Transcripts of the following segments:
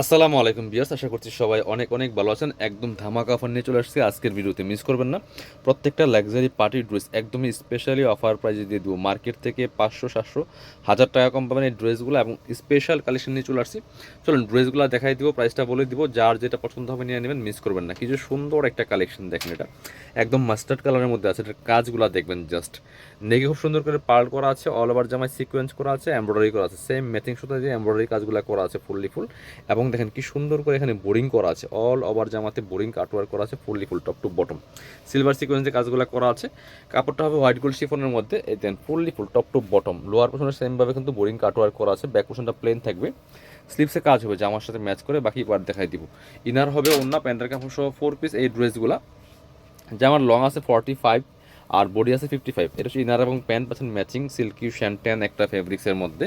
আসসালামু আলাইকুম বিয়াস আশা করছি সবাই অনেক অনেক ভালো আছেন। একদম ধামাকা অফার নিয়ে চলে আসছি। আজকের ভিডিওতে মিস করবেন না। প্রত্যেকটা লাক্সারি পার্টি ড্রেস একদমই স্পেশালি অফার প্রাইজে দিয়ে দেবো। মার্কেট থেকে পাঁচশো, সাতশো, হাজার টাকা কম পাবেন এই ড্রেসগুলো এবং স্পেশাল কালেকশন নিয়ে চলে আসছি। চলুন ড্রেসগুলো দেখাই দিব প্রাইসটা বলে দিব। যার যেটা পছন্দ হবে নিয়ে নেবেন মিস করবেন না। কিছু সুন্দর একটা কালেকশন দেখেন এটা। একদম মাস্টার্ড কালারের মধ্যে আছে। এটার কাজগুলো দেখবেন জাস্ট নেগে খুব সুন্দর করে পার্ল করা আছে অল ওভার জামায় সিকোয়েন্স করা আছে এমব্রয়ডারি করা আছে। সেম ম্যাচিং সুতা দিয়ে এমব্রয়ডারি কাজগুলো করা আছে ফুললি ফুল এবং দেখেন কি সুন্দর করে এখানে বোরিং করা আছে। অল ওভার জামাতে বোরিং কাটওয়ার করা আছে fully full top to bottom silver সিকোয়েন্সে কাজগুলো করা আছে, কাপড়টা হবে হোয়াইট গোল্ড শিফনের মধ্যে, এই then fully full top to bottom lower পোর্শনে সেমভাবে কিন্তু বোরিং কাটওয়ার করা আছে ব্যাক পোর্শনটা প্লেন থাকবে। স্লিপসে কাজ হবে, জামার সাথে ম্যাচ করে বাকি পার্ট দেখাই দিব। ইনার হবে অন্য প্যান্টের কাপড় সহ ফোর পিস এই ড্রেসগুলা জামার লং আছে ফর্টি ফাইভ আর বডি আছে ফিফটি ফাইভ এটা হচ্ছে ইনার এবং প্যান্ট পাচ্ছেন ম্যাচিং সিল্কি শ্যান্টেন একটা ফেব্রিক্সের মধ্যে।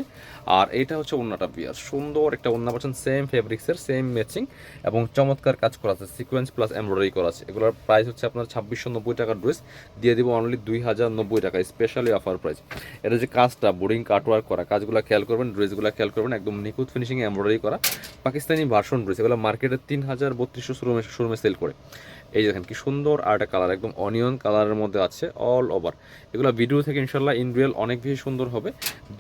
আর এটা হচ্ছে অন্যটা বিয়ার। সুন্দর একটা অন্য পাচ্ছেন সেম ফেব্রিক্সের সেম ম্যাচিং এবং চমৎকার কাজ করা আছে। সিকোয়েন্স প্লাস এমব্রয়ডারি করা আছে। এগুলোর প্রাইস হচ্ছে আপনার ছাব্বিশশো নব্বই টাকার ড্রেস দিয়ে দিব অনলি দুই হাজার নব্বই টাকা স্পেশালি অফার প্রাইস এটা যে কাজটা বোর্ডিং কাটওয়ার্ক করা, কাজগুলো খেয়াল করবেন ড্রেসগুলো খেয়াল করবেন, একদম নিখুঁত ফিনিশিং এমব্রয়ডারি করা। পাকিস্তানি ভার্সন ড্রেস এগুলো মার্কেটে তিন হাজার বত্রিশশো শোরুমে শোরুমে সেল করে। এই দেখেন, কি সুন্দর আর একটা কালার একদম অনিয়ন কালারের মধ্যে আছে অল ওভার এগুলো ভিডিও থেকে ইনশাল্লাহ ইন রিয়েল অনেক বেশি সুন্দর হবে।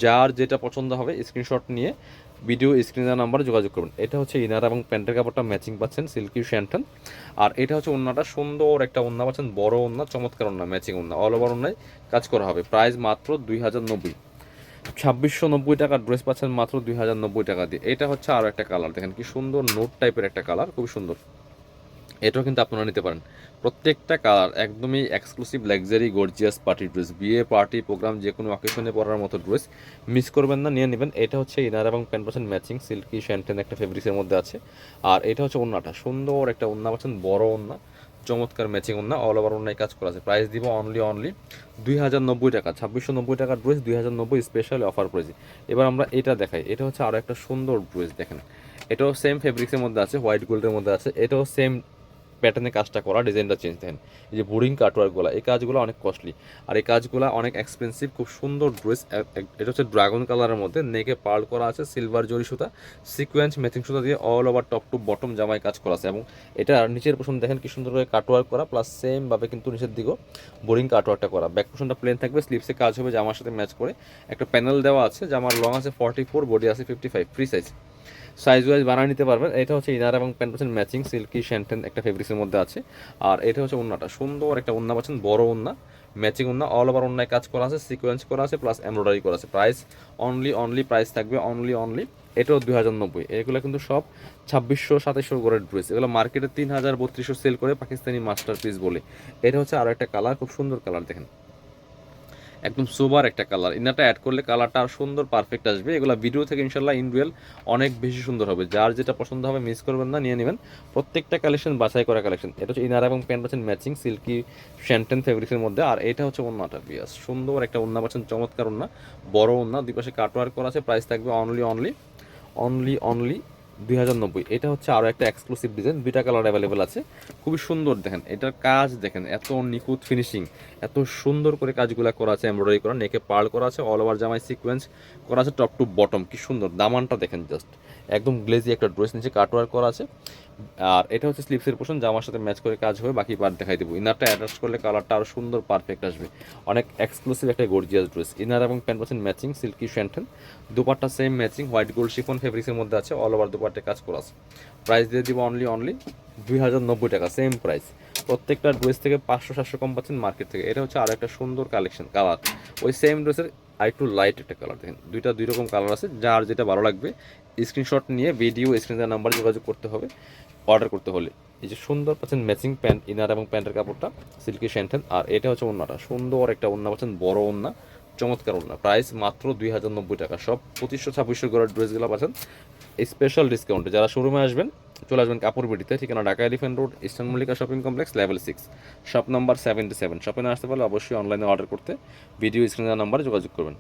যার যেটা পছন্দ হবে স্ক্রিনশট নিয়ে ভিডিও স্ক্রিনের নাম্বারে যোগাযোগ করবেন। এটা হচ্ছে ইনার এবং প্যান্টের কাপড়টা ম্যাচিং পাচ্ছেন সিল্কি শ্যান্টন। আর এটা হচ্ছে ওন্নাটা, সুন্দর একটা ওন্না পাচ্ছেন, বড় ওন্না, চমৎকার ওন্না ম্যাচিং ওন্না। অল ওভার ওন্নায় কাজ করা হবে। প্রাইস মাত্র দুই হাজার নব্বই। ছাব্বিশশো নব্বই টাকার ড্রেস পাচ্ছেন মাত্র দুই হাজার নব্বই টাকা দিয়ে। এটা হচ্ছে আরও একটা কালার দেখেন কি সুন্দর নোট টাইপের একটা কালার খুবই সুন্দর। এটাও কিন্তু আপনারা নিতে পারেন। প্রত্যেকটা কালার একদমই exclusive luxury gorgeous party dress বিয়ে পার্টি প্রোগ্রাম যে কোনো অকেশনে পরার মতো ড্রেস মিস করবেন না, নিয়ে নেবেন। এটা হচ্ছে ইনার এবং প্যান্ট পাচ্ছেন ম্যাচিং সিল্কি শ্যান্টেন একটা ফেব্রিক্সের মধ্যে আছে। আর এটা হচ্ছে ওন্নাটা, সুন্দর একটা ওন্না, পাচ্ছেন বড় ওন্না, চমৎকার ম্যাচিং ওন্না অল ওভার ওন্নায় কাজ করা আছে। প্রাইস দিব অনলি অনলি দুই হাজার নব্বই টাকা, ছাব্বিশশো নব্বই টাকার ড্রেস দুই হাজার নব্বই স্পেশাল অফার প্রাইসে এবার আমরা এটা দেখাই, এটা হচ্ছে আরও একটা সুন্দর ড্রেস দেখেন। এটাও সেম ফেব্রিক্সের মধ্যে আছে হোয়াইট গোল্ডের মধ্যে আছে, এটাও সেম প্যাটার্নে কাজটা করা ডিজাইনটা চেঞ্জ দেন এই যে বোরিং কাটওয়ার্কগুলো এই কাজগুলো অনেক কস্টলি আর এই কাজগুলো অনেক এক্সপেন্সিভ খুব সুন্দর ড্রেস এটা হচ্ছে ড্রাগন কালারের মধ্যে। নেকে পার্ল করা আছে সিলভার জরি সুতা সিকোয়েন্স ম্যাচিং সুতা দিয়ে all over top to bottom জামায় কাজ করা আছে। এবং এটা নিচের পোষণ দেখেন কি সুন্দর করে কাটওয়ার্ক করা প্লাস সেমভাবে কিন্তু নিচের দিকেও বোরিং কাটওয়ার্কটা করা। ব্যাক পোষণটা প্লেন থাকবে স্লিপসে কাজ হবে, জামার সাথে ম্যাচ করে। একটা প্যানেল দেওয়া আছে, জামার লং আছে ফর্টি ফোর বডি আছে fifty five free size size wise বানিয়ে নিতে পারবেন। এটা হচ্ছে ইনার এবং প্যান্ট পাচ্ছেন ম্যাচিং সিল্কি শ্যান্টেন একটা ফেব্রিক্সের মধ্যে আছে। আর এটা হচ্ছে ওন্নাটা। সুন্দর একটা ওন্না পাচ্ছেন, বড় ওন্না ম্যাচিং ওন্না অল ওভার ওন্নায় কাজ করা আছে সিকোয়েন্স করা আছে প্লাস এমব্রয়ডারি করা আছে। প্রাইস অনলি অনলি প্রাইস থাকবে অনলি অনলি এটাও দুই হাজার নব্বই। এগুলো কিন্তু সব ছাব্বিশশো সাতাশশো করে ড্রেস এগুলো মার্কেটে তিন হাজার, বত্রিশশো সেল করে পাকিস্তানি মাস্টার পিস বলে। এটা হচ্ছে আরও একটা কালার খুব সুন্দর কালার দেখেন। একদম সোবার একটা কালার ইনারটা অ্যাড করলে কালারটা আর সুন্দর পারফেক্ট আসবে। এগুলো ভিডিও থেকে ইনশাল্লাহ ইন রিয়েল অনেক বেশি সুন্দর হবে। যার যেটা পছন্দ হবে মিস করবেন না, নিয়ে নেবেন। প্রত্যেকটা কালেকশন বাছাই করা কালেকশন এটা হচ্ছে ইনার এবং প্যান্ট পাচ্ছেন ম্যাচিং সিল্কি শ্যান্টেন ফেব্রিক্সের মধ্যে। আর এটা হচ্ছে অন্যটা বিয়াস। সুন্দর একটা অন্য পাচ্ছেন চমৎকার অন্য বড় অন্য দুই পাশে কাটওয়ার্ক করা আছে। প্রাইস থাকবে অনলি অনলি অনলি অনলি দুই হাজার নব্বই। এটা হচ্ছে আরও একটা এক্সক্লুসিভ ডিজাইন দুইটা কালার অ্যাভেলেবেল আছে। খুবই সুন্দর, দেখেন, এটার কাজ, দেখেন, এত নিখুঁত ফিনিশিং এত সুন্দর করে কাজগুলো করা আছে এমব্রয়ডারি করা নেকে পার্ল করা আছে অল ওভার জামাই সিকোয়েন্স করা আছে টপ টু বটম কি সুন্দর, দামানটা দেখেন জাস্ট একদম গ্লেজি একটা ড্রেস নিচে কাটওয়ার করা আছে। আর এটা হচ্ছে স্লিপসের পোষণ জামার সাথে ম্যাচ করে কাজ হবে, বাকি পার্ট দেখাই দেবো। ইনারটা অ্যাটাচ করলে কালারটা আরও সুন্দর পারফেক্ট আসবে। অনেক এক্সক্লুসিভ একটা গর্জিয়াস ড্রেস ইনার এবং প্যান্ট পাচ্ছেন matching silky শ্যান্টেন dupatta same matching white gold chiffon ফেব্রিক্সের মধ্যে আছে অল ওভার দুপারটে কাজ করা আছে। প্রাইস দিয়ে দিব অনলি অনলি দুই হাজার নব্বই টাকা সেম প্রাইস প্রত্যেকটা ড্রেস থেকে পাঁচশো, সাতশো কম পাচ্ছেন মার্কেট থেকে। এটা হচ্ছে আরও একটা সুন্দর কালেকশন কালার ওই সেম ড্রেসের আর একটু লাইট একটা কালার দেখেন। দুইটা, দুই রকম কালার আছে। যার যেটা ভালো লাগবে স্ক্রিনশট নিয়ে ভিডিও স্ক্রিনের নাম্বার যোগাযোগ করতে হবে অর্ডার করতে হলে। এই যে সুন্দর পাচ্ছেন ম্যাচিং প্যান্ট ইনার এবং প্যান্টের কাপড়টা সিল্কি শ্যান্টেন আর এটা হচ্ছে অন্যটা সুন্দর একটা ওন্না পাচ্ছেন, বড় ওন্না। চমৎকার ওড়না। প্রাইস মাত্র দুই হাজার নব্বই টাকা। সব পঁচিশশো ছাব্বিশশো করে ড্রেসগুলো পাচ্ছেন। স্পেশাল ডিসকাউন্টে। যারা শোরুমে আসবেন, চলে আসবেন কাপড় বিটিতে ঠিকানা Dhaka elephant road, eastern Mallika shopping complex level six shop number seventy seven শপে আসতে পারলে অবশ্যই অনলাইনে অর্ডার করতে। ভিডিও স্ক্রিনের নাম্বারে যোগাযোগ করবেন।